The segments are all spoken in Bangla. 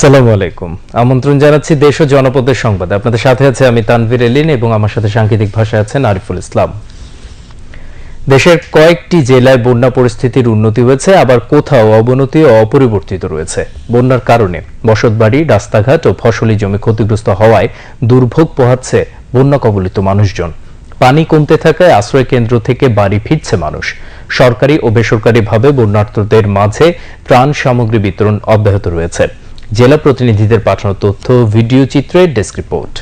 আসসালামু আলাইকুম। আমন্ত্রণ জানাচ্ছি দেশ ও জনপদের সংবাদ। আপনাদের সাথে আছে আমি তানভীর এলিন এবং আমার সাথে সাংকেতিক ভাষায় আছেন আরিফুল ইসলাম। দেশের কয়েকটি জেলায় বন্যা পরিস্থিতির উন্নতি হয়েছে, আবার কোথাও অবনতি ও অপরিবর্তিত রয়েছে। বন্যার কারণে বসতবাড়ি, রাস্তাঘাট ও ফসলি জমি ক্ষতিগ্রস্ত হওয়ায় দুর্ভোগ পোহাচ্ছে বন্যা কবলিত মানুষজন। পানি কমতে থাকায় আশ্রয় কেন্দ্র থেকে বাড়ি ফিরছে মানুষ। সরকারি ও বেসরকারিভাবে বন্যার্তদের মাঝে ত্রাণ সামগ্রী বিতরণ অব্যাহত রয়েছে। জেলা প্রতিনিধিদের পাঠানো তথ্য, ভিডিও চিত্রের ডেস্ক রিপোর্ট।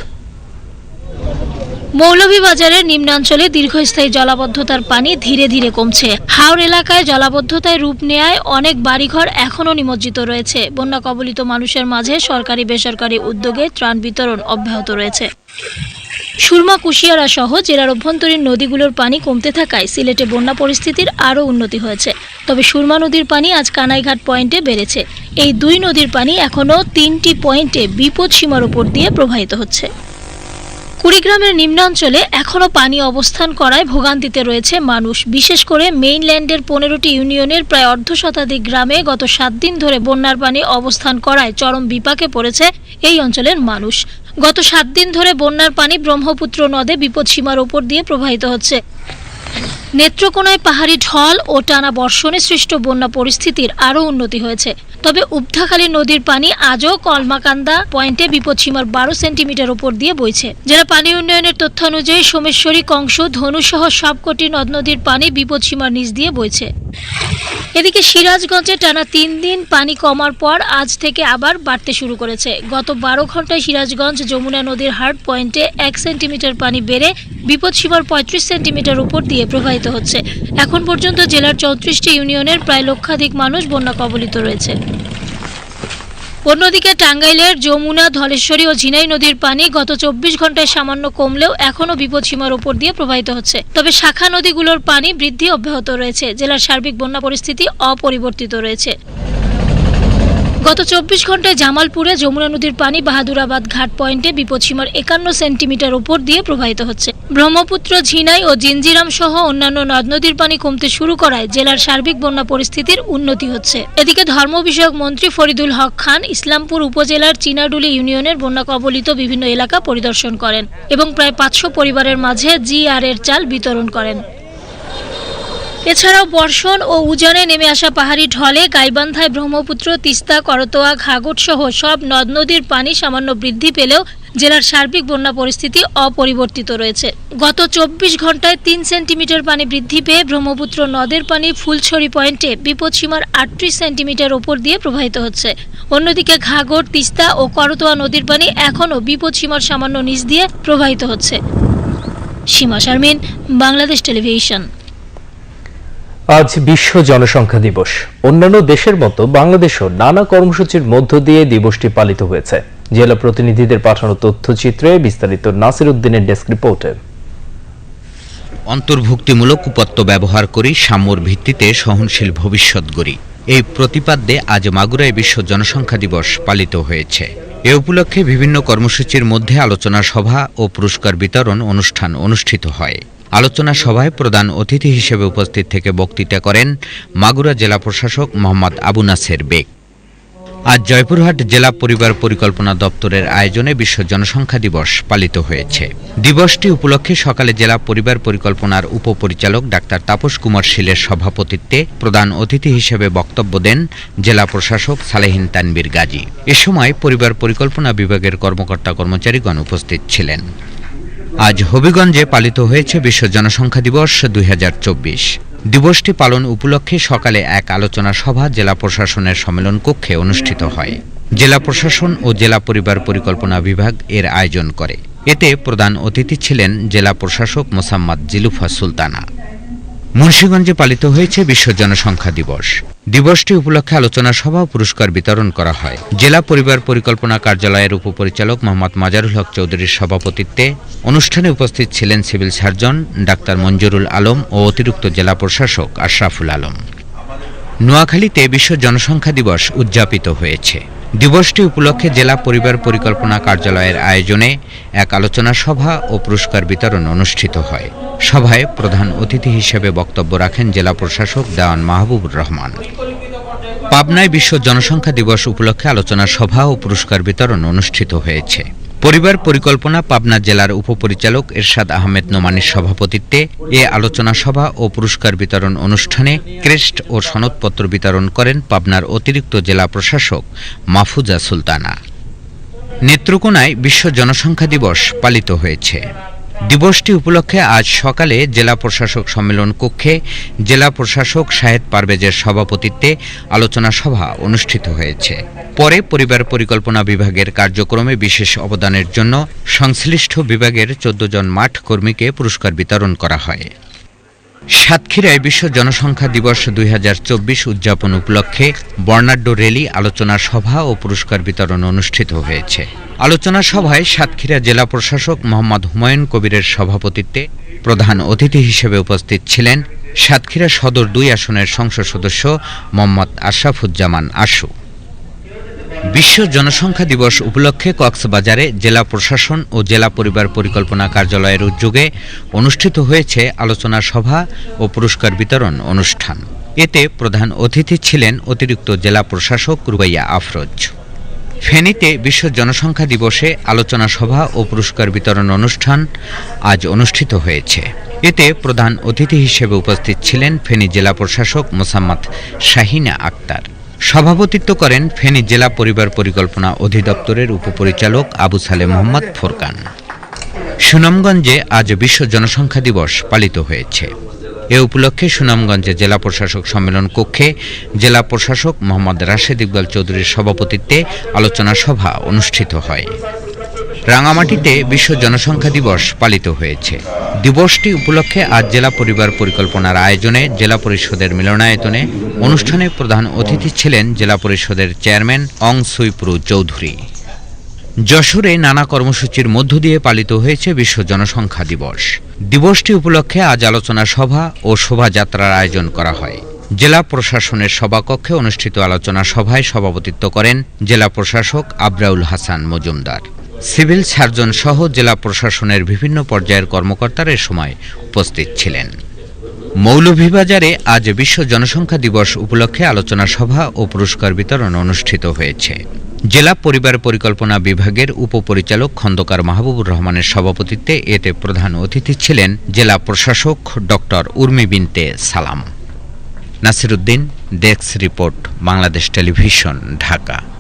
মৌলভীবাজারের নিম্নাঞ্চলে দীর্ঘস্থায়ী জলাবদ্ধতার পানি ধীরে ধীরে কমছে। হাওড় এলাকায় জলাবদ্ধতায় রূপ নেয় অনেক বাড়িঘর এখনও নিমজ্জিত রয়েছে। বন্যা কবলিত মানুষের মাঝে সরকারি বেসরকারি উদ্যোগে ত্রাণ বিতরণ অব্যাহত রয়েছে। সুরমা, কুশিয়ারা সহ জেলার অভ্যন্তরীণ নদীগুলোর পানি কমতে থাকায় সিলেটে বন্যা পরিস্থিতির আরও উন্নতি হয়েছে। তবে সুরমা নদীর পানি আজ কানাইঘাট পয়েন্টে বেড়েছে। এই দুই নদীর পানি এখনও তিনটি পয়েন্টে বিপদ সীমার উপর দিয়ে প্রবাহিত হচ্ছে। কুড়িগ্রামের নিম্নাঞ্চলে এখনও পানি অবস্থান করায় ভোগান্তিতে রয়েছে মানুষ। বিশেষ করে মেইনল্যান্ডের পনেরোটি ইউনিয়নের প্রায় অর্ধ শতাধিক গ্রামে গত সাত দিন ধরে বন্যার পানি অবস্থান করায় চরম বিপাকে পড়েছে এই অঞ্চলের মানুষ। গত সাত দিন ধরে বন্যার পানি ব্রহ্মপুত্র নদে বিপদসীমার ওপর দিয়ে প্রবাহিত হচ্ছে। নেত্রকোনায় পাহাড়ি ঢল ও টানা বর্ষণে সৃষ্ট বন্যা পরিস্থিতির আরও উন্নতি হয়েছে। তবে উবধাখালী নদীর পানি আজও কলমাকান্দা পয়েন্টে বিপদসীমার বারো সেন্টিমিটার উপর দিয়ে বইছে। জেলা পানি উন্নয়নের তথ্য অনুযায়ী সোমেশ্বরী, কংস ধনুসহ সবকটি নদ নদীর পানি বিপদসীমার নিচ দিয়ে বইছে। এদিকে সিরাজগঞ্জে টানা তিন দিন পানি কমার পর আজ থেকে আবার বাড়তে শুরু করেছে। গত বারো ঘন্টায় সিরাজগঞ্জ যমুনা নদীর হার্ড পয়েন্টে এক সেন্টিমিটার পানি বেড়ে বিপদসীমার পঁয়ত্রিশ সেন্টিমিটার উপর দিয়ে প্রবাহিত হচ্ছে। এখন পর্যন্ত জেলার চৌত্রিশটি ইউনিয়নের প্রায় লক্ষাধিক মানুষ বন্যা কবলিত রয়েছে। অন্যদিকে টাঙ্গাইলের যমুনা, ধলেশ্বরী ও ঝিনাই নদীর পানি গত চব্বিশ ঘন্টায় সামান্য কমলেও এখনও বিপদসীমার উপর দিয়ে প্রবাহিত হচ্ছে। তবে শাখা নদীগুলোর পানি বৃদ্ধি অব্যাহত রয়েছে। জেলার সার্বিক বন্যা পরিস্থিতি অপরিবর্তিত রয়েছে। গত চব্বিশ ঘন্টায় জামালপুরে যমুনা নদীর পানি বাহাদুরাবাদ ঘাট পয়েন্টে বিপদসীমার একান্ন সেন্টিমিটার উপর দিয়ে প্রবাহিত হচ্ছে। ব্রহ্মপুত্র, ঝিনাই ও জিঞ্জিরাম সহ অন্যান্য নদ নদীর পানি কমতে শুরু করায় জেলার সার্বিক বন্যা পরিস্থিতির উন্নতি হচ্ছে। এদিকে ধর্ম বিষয়ক মন্ত্রী ফরিদুল হক খান ইসলামপুর উপজেলার চিনাডুলি ইউনিয়নের বন্যা কবলিত বিভিন্ন এলাকা পরিদর্শন করেন এবং প্রায় পাঁচশো পরিবারের মাঝে জিআর এর চাল বিতরণ করেন। এছাড়াও বর্ষণ ও উজানে নেমে আসা পাহাড়ি ঢলে গাইবান্ধায় ব্রহ্মপুত্র, তিস্তা, করতোয়া ঘাগট সহ সব নদ নদীর পানি সামান্য বৃদ্ধি পেলেও জেলার সার্বিক বন্যা পরিস্থিতি অপরিবর্তিত রয়েছে। গত চব্বিশ ঘন্টায় তিন সেন্টিমিটার পানি বৃদ্ধি পেয়ে ব্রহ্মপুত্র নদের পানি ফুলছড়ি পয়েন্টে বিপদসীমার আটত্রিশ সেন্টিমিটার ওপর দিয়ে প্রবাহিত হচ্ছে। অন্যদিকে ঘাগর, তিস্তা ও করতোয়া নদীর পানি এখনও বিপদসীমার সামান্য নিচ দিয়ে প্রবাহিত হচ্ছে। সীমা শারমিন, বাংলাদেশ টেলিভিশন। আজ বিশ্ব জনসংখ্যা দিবস। অন্যান্য দেশের মতো বাংলাদেশও নানা কর্মসূচির মধ্য দিয়ে দিবসটি পালিত হয়েছে। জেলা প্রতিনিধিদের পাঠানো তথ্যচিত্রে বিস্তারিত নাসির উদ্দিনের ডেস্ক রিপোর্টে। অন্তর্ভুক্তিমূলক উপাত্ত ব্যবহার করি, সাম্যর ভিত্তিতে সহনশীল ভবিষ্যৎ গড়ি। এই প্রতিপাদ্যে আজ মাগুরায় বিশ্ব জনসংখ্যা দিবস পালিত হয়েছে। এ উপলক্ষে বিভিন্ন কর্মসূচির মধ্যে আলোচনা সভা ও পুরস্কার বিতরণ অনুষ্ঠান অনুষ্ঠিত হয়। আলোচনা সভায় প্রধান অতিথি হিসেবে উপস্থিত থেকে বক্তৃতা করেন মাগুরা জেলা প্রশাসক মোহাম্মদ আবু নাসের বেগ। আজ জয়পুরহাট জেলা পরিবার পরিকল্পনা দপ্তরের আয়োজনে বিশ্ব জনসংখ্যা দিবস পালিত হয়েছে। দিবসটি উপলক্ষে সকালে জেলা পরিবার পরিকল্পনার উপপরিচালক ডাক্তার তাপস কুমার শীলের সভাপতিত্বে প্রধান অতিথি হিসেবে বক্তব্য দেন জেলা প্রশাসক সালেহিন তানবীর গাজী। এ সময় পরিবার পরিকল্পনা বিভাগের কর্মকর্তা কর্মচারীগণ উপস্থিত ছিলেন। আজ হবিগঞ্জে পালিত হয়েছে বিশ্ব জনসংখ্যা দিবস দুই হাজার চব্বিশ। দিবসটি পালন উপলক্ষে সকালে এক আলোচনা সভা জেলা প্রশাসনের সম্মেলন কক্ষে অনুষ্ঠিত হয়। জেলা প্রশাসন ও জেলা পরিবার পরিকল্পনা বিভাগ এর আয়োজন করে। এতে প্রধান অতিথি ছিলেন জেলা প্রশাসক মোসাম্মদ জিলুফা সুলতানা। মুন্সীগঞ্জে পালিত হয়েছে বিশ্ব জনসংখ্যা দিবস। দিবসটি উপলক্ষে আলোচনা সভা ও পুরস্কার বিতরণ করা হয়। জেলা পরিবার পরিকল্পনা কার্যালয়ের উপপরিচালক মোহাম্মদ মাজারুল হক চৌধুরীর সভাপতিত্বে অনুষ্ঠানে উপস্থিত ছিলেন civil surgeon doctor Manjurul Alam ও অতিরিক্ত জেলা প্রশাসক আশরাফুল আলম। নোয়াখালীতে বিশ্ব জনসংখ্যা দিবস উদযাপিত হয়েছে। দিবসটি উপলক্ষে জেলা পরিবার পরিকল্পনা কার্যালয়ের আয়োজনে এক আলোচনা সভা ও পুরস্কার বিতরণ অনুষ্ঠিত হয়। সভায় প্রধান অতিথি হিসেবে বক্তব্য রাখেন জেলা প্রশাসক দেওয়ান মাহবুবুর রহমান। পাবনায় বিশ্ব জনসংখ্যা দিবস উপলক্ষে আলোচনা সভা ও পুরস্কার বিতরণ অনুষ্ঠিত হয়েছে। পরিবার পরিকল্পনা পাবনা জেলার উপপরিচালক এরশাদ আহমেদ নোমানির সভাপতিত্বে এ আলোচনা সভা ও পুরস্কার বিতরণ অনুষ্ঠানে ক্রেস্ট ও সনদপত্র বিতরণ করেন পাবনার অতিরিক্ত জেলা প্রশাসক মাহফুজা সুলতানা। নেত্রকোনায় বিশ্ব জনসংখ্যা দিবস পালিত হয়েছে। দিবসটি উপলক্ষে আজ সকালে জেলা প্রশাসক সম্মেলন কক্ষে জেলা প্রশাসক শাহেদ পারভেজের সভাপতিত্বে আলোচনা সভা অনুষ্ঠিত হয়েছে। পরে পরিবার পরিকল্পনা বিভাগের কার্যক্রমে বিশেষ অবদানের জন্য সংশ্লিষ্ট বিভাগের চোদ্দ জন মাঠ কর্মীকে পুরস্কার বিতরণ করা হয়। সাতক্ষীরায় বিশ্ব জনসংখ্যা দিবস দুই হাজার চব্বিশ উদযাপন উপলক্ষে বর্ণাঢ্য র্যালি, আলোচনা সভা ও পুরস্কার বিতরণ অনুষ্ঠিত হয়েছে। আলোচনা সভায় সাতক্ষীরা জেলা প্রশাসক মোহাম্মদ হুমায়ুন কবিরের সভাপতিত্বে প্রধান অতিথি হিসেবে উপস্থিত ছিলেন সাতক্ষীরা সদর দুই আসনের সংসদ সদস্য মোহাম্মদ আশরাফুজ্জামান আশু। বিশ্ব জনসংখ্যা দিবস উপলক্ষে কক্সবাজারে জেলা প্রশাসন ও জেলা পরিবার পরিকল্পনা কার্যালয়ের উদ্যোগে অনুষ্ঠিত হয়েছে আলোচনা সভা ও পুরস্কার বিতরণ অনুষ্ঠান। এতে প্রধান অতিথি ছিলেন অতিরিক্ত জেলা প্রশাসক রুবাইয়া আফরোজ। ফেনীতে বিশ্ব জনসংখ্যা দিবসে আলোচনা সভা ও পুরস্কার বিতরণ অনুষ্ঠান আজ অনুষ্ঠিত হয়েছে। এতে প্রধান অতিথি হিসেবে উপস্থিত ছিলেন ফেনী জেলা প্রশাসক মোসাম্মদ শাহিনা আক্তার। সভাপতিত্ব করেন ফেনী জেলা পরিবার পরিকল্পনা অধিদপ্তরের উপপরিচালক আবু সালে মোহাম্মদ ফোরকান। সুনামগঞ্জে আজ বিশ্ব জনসংখ্যা দিবস পালিত হয়েছে। এ উপলক্ষে সুনামগঞ্জে জেলা প্রশাসক সম্মেলন কক্ষে জেলা প্রশাসক মোহাম্মদ রাশেদ ইকবাল চৌধুরীর সভাপতিত্বে আলোচনা সভা অনুষ্ঠিত হয়। রাঙামাটিতে বিশ্ব জনসংখ্যা দিবস পালিত হয়েছে। দিবসটি উপলক্ষে আজ জেলা পরিবার পরিকল্পনার আয়োজনে জেলা পরিষদের মিলনায়তনে অনুষ্ঠানে প্রধান অতিথি ছিলেন জেলা পরিষদের চেয়ারম্যান অং সুইপ্রু চৌধুরী। যশোরে নানা কর্মসূচির মধ্য দিয়ে পালিত হয়েছে বিশ্ব জনসংখ্যা দিবস। দিবসটি উপলক্ষে আজ আলোচনা সভা ও শোভাযাত্রার আয়োজন করা হয়। জেলা প্রশাসনের সভাকক্ষে অনুষ্ঠিত আলোচনা সভায় সভাপতিত্ব করেন জেলা প্রশাসক আবরাউল হাসান মজুমদার। সিভিল সার্জন সহ জেলা প্রশাসনের বিভিন্ন পর্যায়ের কর্মকর্তারা এ সময় উপস্থিত ছিলেন। মৌলভীবাজারে আজ বিশ্ব জনসংখ্যা দিবস উপলক্ষে আলোচনা সভা ও পুরস্কার বিতরণ অনুষ্ঠিত হয়েছে। জেলা পরিবার পরিকল্পনা বিভাগের উপপরিচালক খন্দকার মাহবুবুর রহমানের সভাপতিত্বে এতে প্রধান অতিথি ছিলেন জেলা প্রশাসক doctor Urmi Binte Salam. Nasiruddin, desk report, Bangladesh television, Dhaka.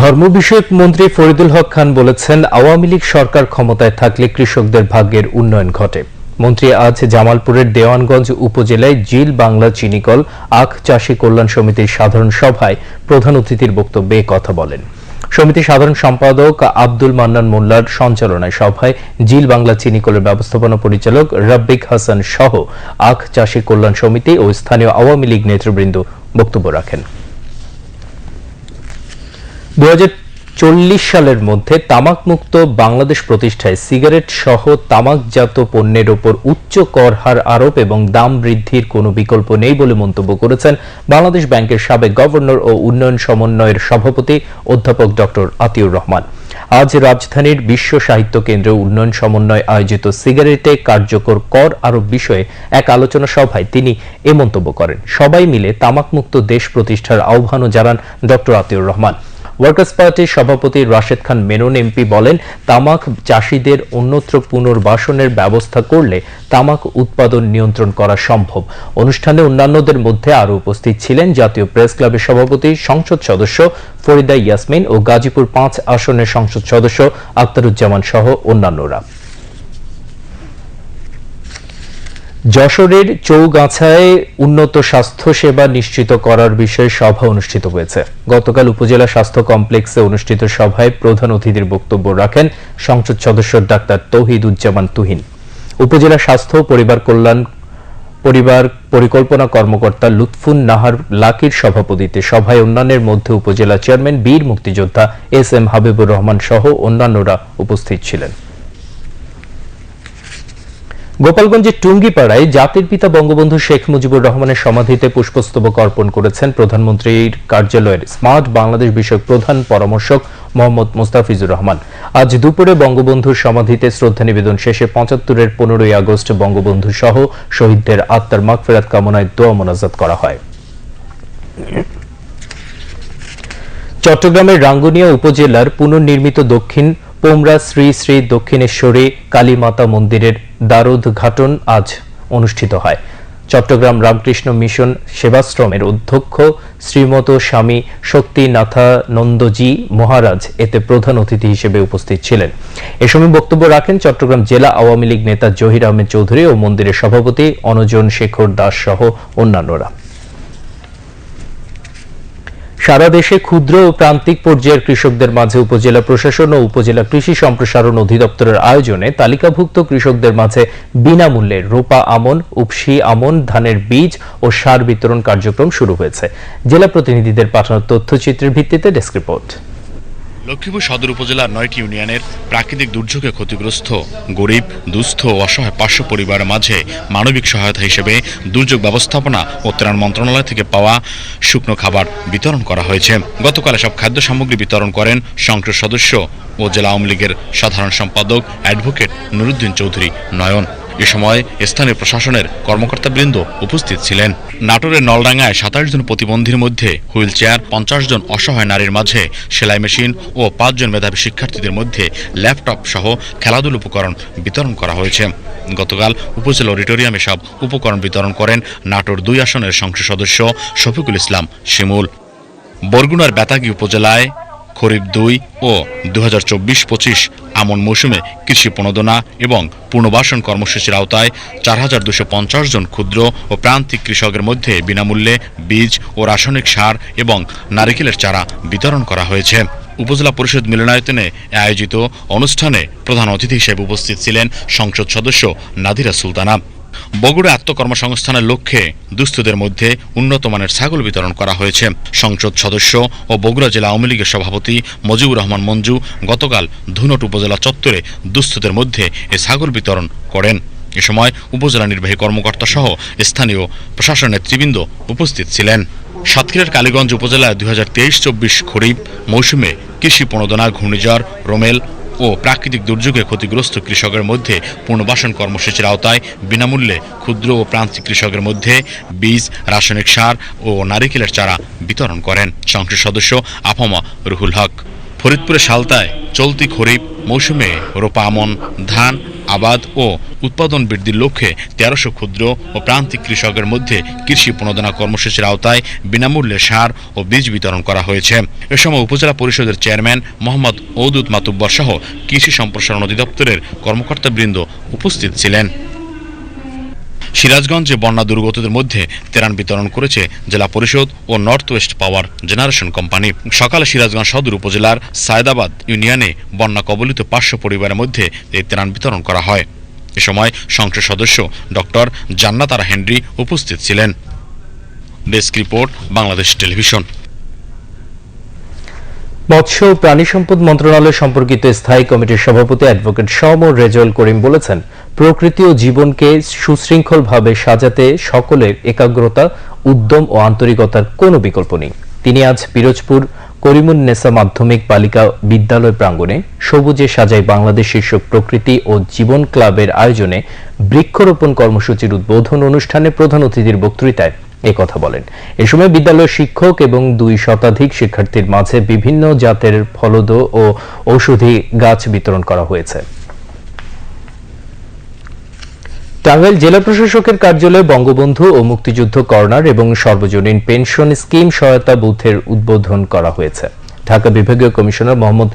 ধর্ম বিষয়ক মন্ত্রী ফরিদুল হক খান বলেছেন, আওয়ামী লীগ সরকার ক্ষমতায় থাকলে কৃষকদের ভাগ্যের উন্নয়ন ঘটে। মন্ত্রী আজ জামালপুরের দেওয়ানগঞ্জ উপজেলায় জিল বাংলা চিনিকল আখ চাষী কল্যাণ সমিতির সাধারণ সভায় প্রধান অতিথির বক্তব্যে কথা বলেন। সমিতির সাধারণ সম্পাদক আব্দুল মান্নান মোল্লার সঞ্চালনায় সভায় জিল বাংলা চিনিকলের ব্যবস্থাপনা পরিচালক রব্বিক হাসান সহ আখ চাষী কল্যাণ সমিতি ও স্থানীয় আওয়ামী লীগ নেতৃবৃন্দ বক্তব্য রাখেন। দু চল্লিশ সালের মধ্যে তামাকমুক্ত বাংলাদেশ প্রতিষ্ঠায় সিগারেট সহ তামাকজাত পণ্যের ওপর উচ্চ কর হার আরোপ এবং দাম বৃদ্ধির কোনো বিকল্প নেই বলে মন্তব্য করেছেন বাংলাদেশ ব্যাংকের সাবেক গভর্নর ও উন্নয়ন সমন্বয়ের সভাপতি অধ্যাপক ডক্টর আতিউর রহমান। আজ রাজধানীর বিশ্ব সাহিত্য কেন্দ্র উন্নয়ন সমন্বয় আয়োজিত সিগারেটে কার্যকর কর আরোপ বিষয়ে এক আলোচনা সভায় তিনি এ মন্তব্য করেন। সবাই মিলে তামাকমুক্ত দেশ প্রতিষ্ঠার আহ্বানও জানান ডক্টর আতিউর রহমান। ওয়ার্কার্স পার্টির সভাপতি রাশেদ খান মেনন এমপি বলেন, তামাক চাষিদের অন্যত্র পুনর্বাসনের ব্যবস্থা করলে তামাক উৎপাদন নিয়ন্ত্রণ করা সম্ভব। অনুষ্ঠানে অন্যান্যদের মধ্যে আরও উপস্থিত ছিলেন জাতীয় প্রেস ক্লাবের সভাপতি, সংসদ সদস্য ফরিদা ইয়াসমিন ও গাজীপুর পাঁচ আসনের সংসদ সদস্য আক্তারুজ্জামান সহ অন্যান্যরা। যশোরের চৌগাছায় উন্নত স্বাস্থ্য সেবা নিশ্চিত করার বিষয়ে সভা অনুষ্ঠিত হয়েছে। গতকাল উপজেলা স্বাস্থ্য কমপ্লেক্সে অনুষ্ঠিত সভায় প্রধান অতিথির বক্তব্য রাখেন সংসদ সদস্য ডাক্তার তৌহিদুজ্জামান তুহিন। উপজেলা স্বাস্থ্য পরিবার কল্যাণ পরিবার পরিকল্পনা কর্মকর্তা লুৎফুন নাহার লাকির সভাপতিত্বে সভায় অন্যান্যের মধ্যে উপজেলা চেয়ারম্যান, বীর মুক্তিযোদ্ধা এস এম হাবিবুর রহমান সহ অন্যান্যরা উপস্থিত ছিলেন। গোপালগঞ্জের টুঙ্গিপাড়ায় জাতির পিতা বঙ্গবন্ধু শেখ মুজিবুর রহমানের সমাধিতে পুষ্পস্তবক অর্পণ করেছেন প্রধানমন্ত্রীর কার্যালয়ের স্মার্ট বাংলাদেশ বিষয়ক প্রধান পরামর্শক মোহাম্মদ মুস্তাফিজুর রহমান। আজ দুপুরে বঙ্গবন্ধুর সমাধিতে শ্রদ্ধা নিবেদন শেষে পঁচাত্তরের পনেরোই আগস্ট বঙ্গবন্ধু সহ শহীদদের আত্মার মাগফেরাত কামনায় দোয়া মোনাজাত করা হয়। চট্টগ্রামের রাঙ্গুনিয়া উপজেলার পুনর্নির্মিত দক্ষিণ পোমরা শ্রী শ্রী দক্ষিণেশ্বরী কালীমাতা মন্দিরের দ্বারোদ্ঘাটন আজ অনুষ্ঠিত হয়। চট্টগ্রাম রামকৃষ্ণ মিশন সেবাশ্রমের অধ্যক্ষ শ্রীমত স্বামী শক্তিনাথানন্দজি মহারাজ এতে প্রধান অতিথি হিসেবে উপস্থিত ছিলেন। এ সময় বক্তব্য রাখেন চট্টগ্রাম জেলা আওয়ামী লীগ নেতা জহির আহমেদ চৌধুরী ও মন্দিরের সভাপতি অনজন শেখর দাস সহ অন্যান্যরা। সারা দেশে ক্ষুদ্র ও প্রান্তিক পর্যায়ের কৃষকদের মাঝে উপজেলা প্রশাসন ও উপজেলা কৃষি সম্প্রসারণ অধিদপ্তরের আয়োজনে তালিকাভুক্ত কৃষকদের মাঝে বিনামূল্যে রোপা আমন উপসি আমন, ধানের বীজ ও সার বিতরণ কার্যক্রম শুরু হয়েছে। জেলা প্রতিনিধিদের পাঠানো তথ্যচিত্রের ভিত্তিতে ডেস্ক রিপোর্ট। লক্ষ্মীপুর সদর উপজেলার নয়টি ইউনিয়নের প্রাকৃতিক দুর্যোগে ক্ষতিগ্রস্ত, গরিব, দুস্থ অসহায় পার্শ্ব পরিবারের মাঝে মানবিক সহায়তা হিসেবে দুর্যোগ ব্যবস্থাপনা ও ত্রাণ মন্ত্রণালয় থেকে পাওয়া শুকনো খাবার বিতরণ করা হয়েছে। গতকাল সব খাদ্য সামগ্রী বিতরণ করেন সংসদ সদস্য ও জেলা আওয়ামী লীগের সাধারণ সম্পাদক অ্যাডভোকেট নুরুদ্দিন চৌধুরী নয়ন। এ সময় স্থানীয় প্রশাসনের কর্মকর্তাবৃন্দ উপস্থিত ছিলেন। নাটোরের নলডাঙ্গায় সাতাশ জন প্রতিবন্ধীর মধ্যে হুইল চেয়ার পঞ্চাশ জন অসহায় নারীর মাঝে সেলাই মেশিন ও পাঁচজন মেধাবী শিক্ষার্থীদের মধ্যে ল্যাপটপ সহ খেলাধুলা উপকরণ বিতরণ করা হয়েছে। গতকাল উপজেলা অডিটোরিয়ামে সব উপকরণ বিতরণ করেন নাটোর দুই আসনের সংসদ সদস্য শফিকুল ইসলাম শিমুল। বরগুনার বেতাগী উপজেলায় খরিফ দুই ও দু হাজার চব্বিশ পঁচিশ আমন মৌসুমে কৃষি প্রণোদনা এবং পুনর্বাসন কর্মসূচির আওতায় চার হাজার দুশো পঞ্চাশ জন ক্ষুদ্র ও প্রান্তিক কৃষকের মধ্যে বিনামূল্যে বীজ ও রাসায়নিক সার এবং নারিকেলের চারা বিতরণ করা হয়েছে। উপজেলা পরিষদ মিলনায়তনে আয়োজিত অনুষ্ঠানে প্রধান অতিথি হিসেবে উপস্থিত ছিলেন সংসদ সদস্য নাদিরা সুলতানা। বগুড়া আত্মকর্মসংস্থানের লক্ষ্যে দুস্থদের মধ্যে উন্নত মানের ছাগল বিতরণ করা হয়েছে। সংসদ সদস্য ও বগুড়া জেলা আওয়ামী লীগের সভাপতি মজিবুর রহমান মঞ্জু গতকাল ধুনট উপজেলা চত্বরে দুস্থদের মধ্যে এ ছাগল বিতরণ করেন। এ সময় উপজেলা নির্বাহী কর্মকর্তা সহ স্থানীয় প্রশাসন নেতৃবৃন্দ উপস্থিত ছিলেন। সাতক্ষীরার কালীগঞ্জ উপজেলায় দুই হাজার তেইশ চব্বিশ খরিফ মৌসুমে কৃষি প্রণোদনা ঘূর্ণিঝড়, রোমেল ও প্রাকৃতিক দুর্যোগে ক্ষতিগ্রস্ত কৃষকের মধ্যে পুনর্বাসন কর্মসূচির আওতায় বিনামূল্যে ক্ষুদ্র ও প্রান্তিক কৃষকের মধ্যে বীজ, রাসায়নিক সার ও নারিকেলের চারা বিতরণ করেন। সংসদ সদস্য আফমা রুহুল হক। ফরিদপুরের সালতায় চলতি খরিফ মৌসুমে রোপা আমন, ধান আবাদ ও উৎপাদন বৃদ্ধির লক্ষ্যে তেরোশো ক্ষুদ্র ও প্রান্তিক কৃষকের মধ্যে কৃষি প্রণোদনা কর্মসূচির আওতায় বিনামূল্যে সার ও বীজ বিতরণ করা হয়েছে। এ সময় উপজেলা পরিষদের চেয়ারম্যান মোহাম্মদ ঔদুদ মাতুব্বর সহ কৃষি সম্প্রসারণ অধিদপ্তরের কর্মকর্তাবৃন্দ উপস্থিত ছিলেন। সিরাজগঞ্জে বন্যা দুর্গতদের মধ্যে ত্রাণ বিতরণ করেছে জেলা পরিষদ ও north west power generation company. সকালে সিরাজগঞ্জ সদর উপজেলার সায়দাবাদ ইউনিয়নে বন্যা কবলিত পাঁচশো পরিবারের মধ্যে এই ত্রাণ বিতরণ করা হয়। এ সময় সংসদ সদস্য ডক্টর জান্নাতারা হেনরি উপস্থিত ছিলেন। Desk report, Bangladesh television. মৎস্য ও প্রাণী সম্পদ মন্ত্রণালয় সম্পর্কিত স্থায়ী কমিটির সভাপতি অ্যাডভোকেট সম রেজল করিম বলেছেন প্রকৃতি ও জীবনকে সুশৃঙ্খলভাবে সাজাতে সকলের একাগ্রতা, উদ্যম ও আন্তরিকতার কোনো বিকল্প নেই। তিনি আজ পিরোজপুর করিমুন নেসা মাধ্যমিক বালিকা বিদ্যালয় প্রাঙ্গণে সবুজে সাজাই বাংলাদেশ শীর্ষক প্রকৃতি ও জীবন ক্লাবের আয়োজনে বৃক্ষরোপণ কর্মসূচির উদ্বোধন অনুষ্ঠানে প্রধান অতিথির বক্তৃতায় কথা বলেন। এ সময় বিদ্যালয়ের শিক্ষক এবং দুই শতাধিক শিক্ষার্থীর মাঝে বিভিন্ন জাতের ফলদ ও ঔষধি গাছ বিতরণ করা হয়েছে। টাঙ্গাইল জেলা প্রশাসকের কার্যালয়ে বঙ্গবন্ধু ও মুক্তিযুদ্ধ কর্নার এবং সর্বজনীন পেনশন স্কিম সহায়তা বুথের উদ্বোধন করা হয়েছে। ঢাকা বিভাগীয় কমিশনার মোহাম্মদ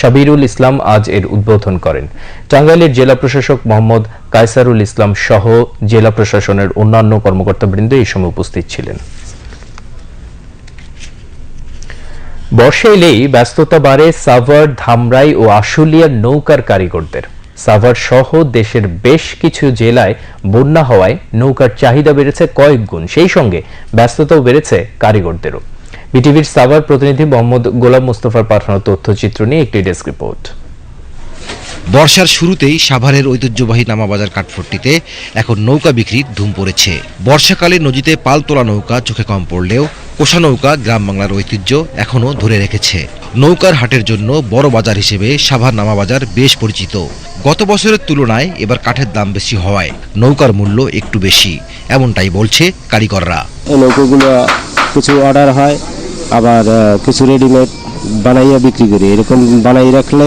সাবিরুল ইসলাম আজ এর উদ্বোধন করেন। টাঙ্গাইলের জেলা প্রশাসক মোহাম্মদ কায়সারুল ইসলাম সহ জেলা প্রশাসনের অন্যান্য কর্মকর্তাবৃন্দ এই সময় উপস্থিত ছিলেন। বর্ষা এলেই ব্যস্ততা বাড়ে সাভার, ধামরাই ও আশুলিয়ার নৌকার কারিগরদের। সাভার সহ দেশের বেশ কিছু জেলায় বন্যা হওয়ায় নৌকার চাহিদা বেড়েছে কয়েক গুণ। সেই সঙ্গে ব্যস্ততাও বেড়েছে কারিগরদেরও। বিটিভির সাভার প্রতিনিধি মোহাম্মদ গোলাম মুস্তফার পাঠানো তথ্যচিত্র নিয়ে একটি ডেস্ক রিপোর্ট। বর্ষার শুরুতেই সাভারের ঐতিহ্যবাহী নামাবাজার কাঠফট্টিতে এখন নৌকা বিক্রির ধুম পড়েছে। বর্ষাকালে নদীতে পাল তোলা নৌকা চোখে কম পড়লেও কোষা নৌকা গ্রাম বাংলার ঐতিহ্য এখনও ধরে রেখেছে। নৌকার হাটের জন্য বড় বাজার হিসেবে সাভার নামাবাজার বেশ পরিচিত। গত বছরের তুলনায় এবার কাঠের দাম বেশি হওয়ায় নৌকার মূল্য একটু বেশি এমনটাই বলছে কারিগররা। এই নৌকাগুলো কিছু অর্ডার হয় আবার কিছু রেডিমেড বানাইয়া বিক্রি করি। এরকম বানাই রাখলে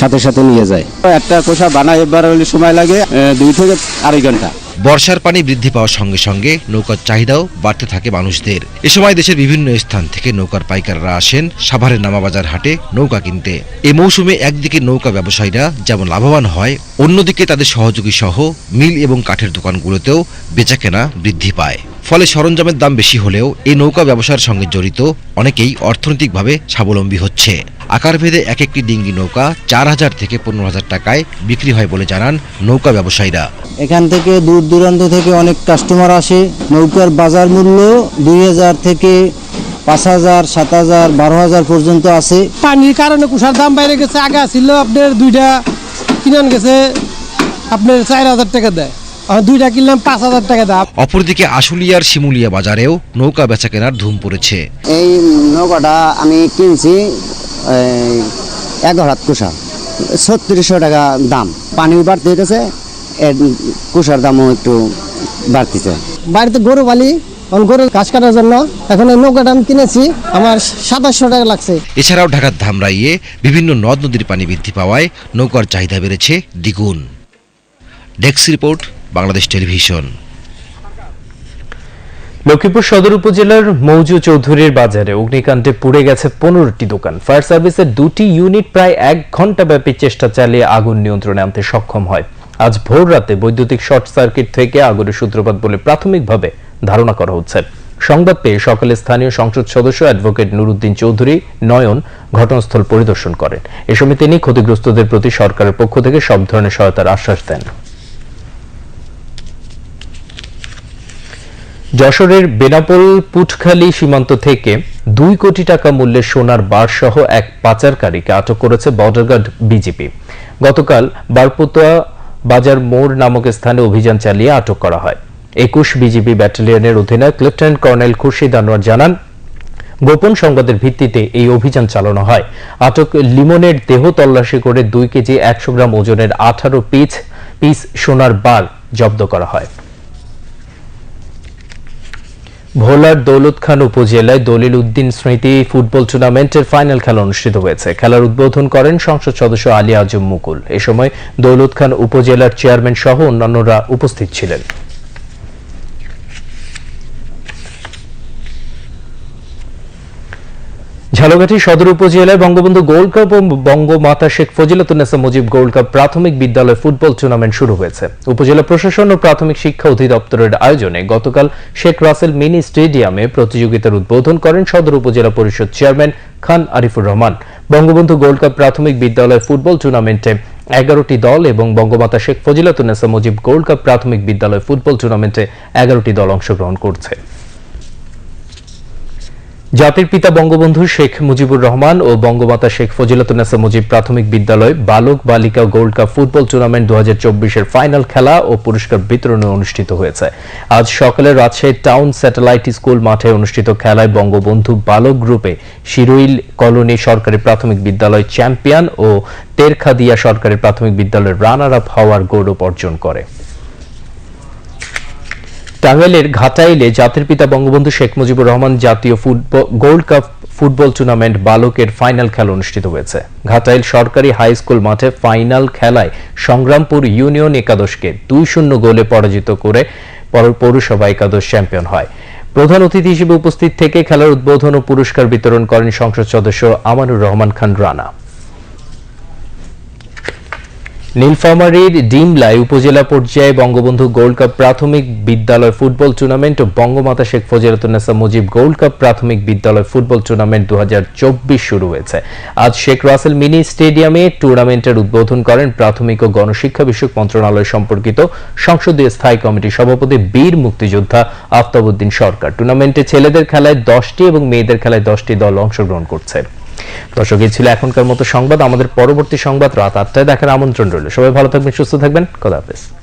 সাথে সাথে নিয়ে যায়। একটা কোষা বানাই হলে সময় লাগে দুই থেকে আড়াই ঘণ্টা। বর্ষার পানি বৃদ্ধি পাওয়ার সঙ্গে সঙ্গে নৌকার চাহিদাও বাড়তে থাকে মানুষদের। এ সময় দেশের বিভিন্ন স্থান থেকে নৌকার পাইকাররা আসেন সাভারের নামাবাজার হাটে নৌকা কিনতে। এ মৌসুমে একদিকে নৌকা ব্যবসায়ীরা যেমন লাভবান হয়, অন্যদিকে তাদের সহযোগী সহ মিল এবং কাঠের দোকানগুলোতেও বেচাকেনা বৃদ্ধি পায়। ফলে সরঞ্জামের দাম বেশি হলেও এই নৌকা ব্যবসার সঙ্গে জড়িত অনেকেই অর্থনৈতিকভাবে স্বাবলম্বী হচ্ছে। আকারভেদে এক একটি ডিঙ্গি নৌকা চার হাজার থেকে পনেরো হাজার টাকায় বিক্রি হয় বলে জানান নৌকা ব্যবসায়ীরা। এখান থেকে দূর দূরান্ত থেকে অনেক কাস্টমার আসে। নৌকার বাজার মূল্য দুই হাজার থেকে পাঁচ হাজার সাত হাজার বারো হাজার পর্যন্ত আছে। পানির কারণে কুষার দাম বাইরে গেছে। আগে ছিল আপনার দুইটা কিনান গেছে আপনার চার হাজার টাকা দেয়। আর দুইটা কিনলাম পাঁচ হাজার টাকা দাম অপরদিকে আশুলিয়ার শিমুলিয়া বাজারেও নৌকা বেচাকেনার ধুম পড়েছে। এই নৌকাটা আমি কিনছি এগারো হাত কুষা ছত্রিশশো টাকা দাম। পানিও বাড়তে গেছে এর কুষার দামও একটু বাড়তিছে। বাড়িতে গরু বালি গরু ঘাস কাটার জন্য এখন এই নৌকাটা আমি কিনেছি আমার সাতাশশো টাকা লাগছে। এছাড়াও ঢাকার ধামরাইয়ে বিভিন্ন নদ নদীর পানি বৃদ্ধি পাওয়ায় নৌকার চাহিদা বেড়েছে দ্বিগুণ। Desk report Bangladesh television. Lakshmipur সদর উপজেলার মৌজু চৌধুরীর বাজারে অগ্নিকাণ্ডে পুড়ে গেছে পনেরোটি দোকান। ফায়ার সার্ভিসের দুটি ইউনিট প্রায় এক ঘণ্টা ব্যাপী চেষ্টা চালিয়ে আগুন নিয়ন্ত্রণে আনতে সক্ষম হয়। আজ ভোর রাতে বৈদ্যুতিক শর্ট সার্কিট থেকে আগুনের সূত্রপাত বলে প্রাথমিকভাবে ধারণা করা হচ্ছে। সংবাদ পেয়ে সকালে স্থানীয় সংসদ সদস্য অ্যাডভোকেট নুরুদ্দিন চৌধুরী নয়ন ঘটনাস্থল পরিদর্শন করেন। এ সময় তিনি ক্ষতিগ্রস্তদের প্রতি সরকারের পক্ষ থেকে সব ধরনের সহায়তার আশ্বাস দেন। যশোরের বেনাপোল পুটখালি সীমান্ত থেকে দুই কোটি টাকা মূল্যের সোনার বার সহ এক পাচারকারীকে আটক করেছে বর্ডার গার্ড বিজেপি গতকাল বারপুতোয়া বাজার মোড় নামক স্থানে অভিযান চালিয়ে আটক করা হয়। একুশ বিজিবি ব্যাটালিয়নের অধিনায়ক লেফটেন্যান্ট কর্নেল খুরশিদ আনোয়ার জানান, গোপন সংবাদের ভিত্তিতে এই অভিযান চালানো হয়। আটক লিমনের দেহ তল্লাশি করে দুই কেজি একশো গ্রাম ওজনের আঠারো পিস পিস সোনার বার জব্দ করা হয়। ভোলার দৌলত খান উপজেলায় দলিল উদ্দিন স্মৃতি ফুটবল টুর্নামেন্টের ফাইনাল খেলা অনুষ্ঠিত হয়েছে। খেলার উদ্বোধন করেন সংসদ সদস্য আলী আজম মুকুল। এ সময় দৌলত খান উপজেলার চেয়ারম্যান সহ অন্যান্যরা উপস্থিত ছিলেন। ঝালকাঠি সদর উপজেলায় বঙ্গবন্ধু গোল্ড কাপ ও বঙ্গমাতা শেখ ফজিলাতুন্নেসা মুজিব গোল্ড কাপ প্রাথমিক বিদ্যালয় ফুটবল টুর্নামেন্ট শুরু হয়েছে। উপজেলা প্রশাসন ও প্রাথমিক শিক্ষা অধিদপ্তরের আয়োজনে গতকাল শেখ রাসেল মিনি স্টেডিয়ামে প্রতিযোগিতার উদ্বোধন করেন সদর উপজেলা পরিষদ chairman Khan Arifur Rahman. Bangabandhu gold cup প্রাথমিক বিদ্যালয় ফুটবল টুর্নামেন্টে এগারোটি দল এবং বঙ্গমাতা শেখ ফজিলাতুন্নেসা মুজিব গোল্ড কাপ প্রাথমিক বিদ্যালয় ফুটবল টুর্নামেন্টে এগারোটি দল অংশগ্রহণ করছে। জাতির পিতা বঙ্গবন্ধু শেখ মুজিবুর রহমান ও বঙ্গমাতা শেখ ফজিলাতুন্নেসা মুজিব প্রাথমিক বিদ্যালয়, বালক বালিকা গোল্ড কাপ ফুটবল টুর্নামেন্ট দু এর ফাইনাল খেলা ও পুরস্কার বিতরণ অনুষ্ঠিত হয়েছে। আজ সকালে রাজশাহী টাউন স্যাটেলাইট স্কুল মাঠে অনুষ্ঠিত খেলায় বঙ্গবন্ধু বালক গ্রুপে শিরুইল কলোনি সরকারি প্রাথমিক বিদ্যালয় চ্যাম্পিয়ন ও তেরখাদিয়া সরকারি প্রাথমিক বিদ্যালয়ের রানার আপ হওয়ার গৌরব অর্জন করে। টাঙ্গাইলের ঘাটাইলে জাতির পিতা বঙ্গবন্ধু শেখ মুজিবুর রহমান জাতীয় football gold cup football tournament বালকের ফাইনাল খেলা অনুষ্ঠিত হয়েছে। ঘাটাইল সরকারি হাই স্কুল মাঠে ফাইনাল খেলায় সংগ্রামপুর ইউনিয়ন একাদশকে দুই শূন্য গোলে পরাজিত করে পর- পৌরসভা একাদশ চ্যাম্পিয়ন হয়। প্রধান অতিথি হিসেবে উপস্থিত থেকে খেলার উদ্বোধন ও পুরস্কার বিতরণ করেন সংসদ সদস্য আমানুর রহমান খান রানা। নীলফামারীর ডিমলাই উপজেলা পর্যায়ে বঙ্গবন্ধু গোল্ড কাপ প্রাথমিক বিদ্যালয় ফুটবল টুর্নামেন্ট ও বঙ্গমাতা শেখ ফজিলাতুন্নেসা মুজিব গোল্ড কাপ প্রাথমিক বিদ্যালয় ফুটবল টুর্নামেন্ট দু শুরু হয়েছে। আজ শেখ রাসেল মিনি স্টেডিয়ামে টুর্নামেন্টের উদ্বোধন করেন প্রাথমিক ও গণশিক্ষা বিষয়ক মন্ত্রণালয় সম্পর্কিত সংসদীয় স্থায়ী কমিটির সভাপতি বীর মুক্তিযোদ্ধা আফতাবুদ্দিন সরকার। টুর্নামেন্টে ছেলেদের খেলায় দশটি এবং মেয়েদের খেলায় দশটি দল অংশগ্রহণ করছে। দর্শক, এই ছিল এখনকার মতো সংবাদ। আমাদের পরবর্তী সংবাদ রাত আটটায় দেখার আমন্ত্রণ রইল। সবাই ভালো থাকবেন, সুস্থ থাকবেন। খোদা হাফেজ।